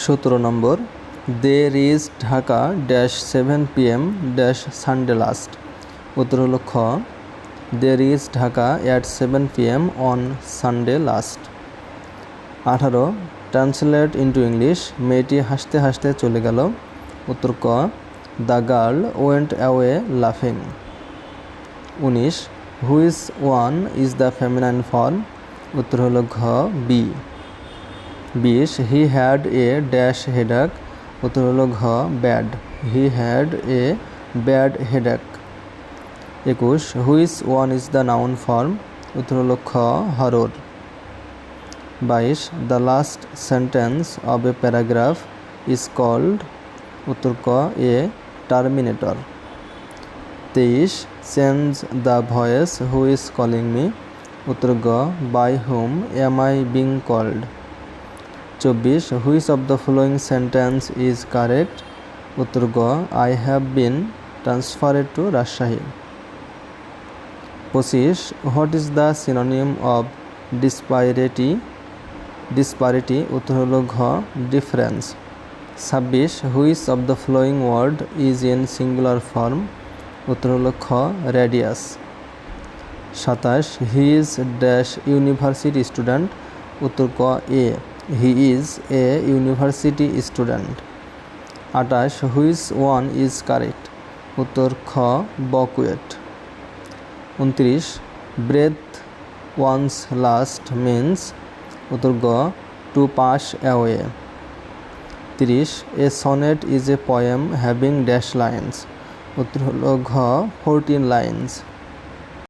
সতেরো নম্বর they reach Dhaka dash seven P M dash Sunday last উত্তর হলো খ they reach Dhaka at seven P M on Sunday last আঠারো translate into English মেয়েটি হাসতে হাসতে চলে গেল। উত্তর ক দ্য গার্ল ওয়েন্ট অ্যাওয়ে লাফিং উনিশ which one is the feminine form উত্তর হলো ঘ বি বিশ হি হ্যাড এ ড্যাশ হেডাক উত্তর হলো ঘ bad he had a bad headache একুশ which one is the noun form উত্তর হলো খ, হরর, বাইশ the last sentence of a paragraph is called উত্তর ক এ টার্মিনেটর তেইশ change the voice who is calling me উত্তর গ by whom am I being called চব্বিশ, which of the following sentence is correct? উত্তর গ, I have been transferred to Rajshahi. পঁচিশ, what is the synonym of disparity? Disparity উত্তর হলো ঘ, difference. ছাব্বিশ, which of the following word is in singular form? উত্তর হলো খ, রেডিয়াস। সাতাশ he is dash university student? উত্তর ক, a. He is a university student আটাশ হুইচ ওয়ান ইজ কারেক্ট। উত্তর খ, বকুয়েট। উনত্রিশ, ব্রেথ ওয়ান্স লাস্ট মিন্স। উত্তর গ, টু পাস অ্যাওয়ে। তিরিশ, a sonnet is a poem having dash lines. উত্তর হল ঘ, ফোরটিন লাইন্স।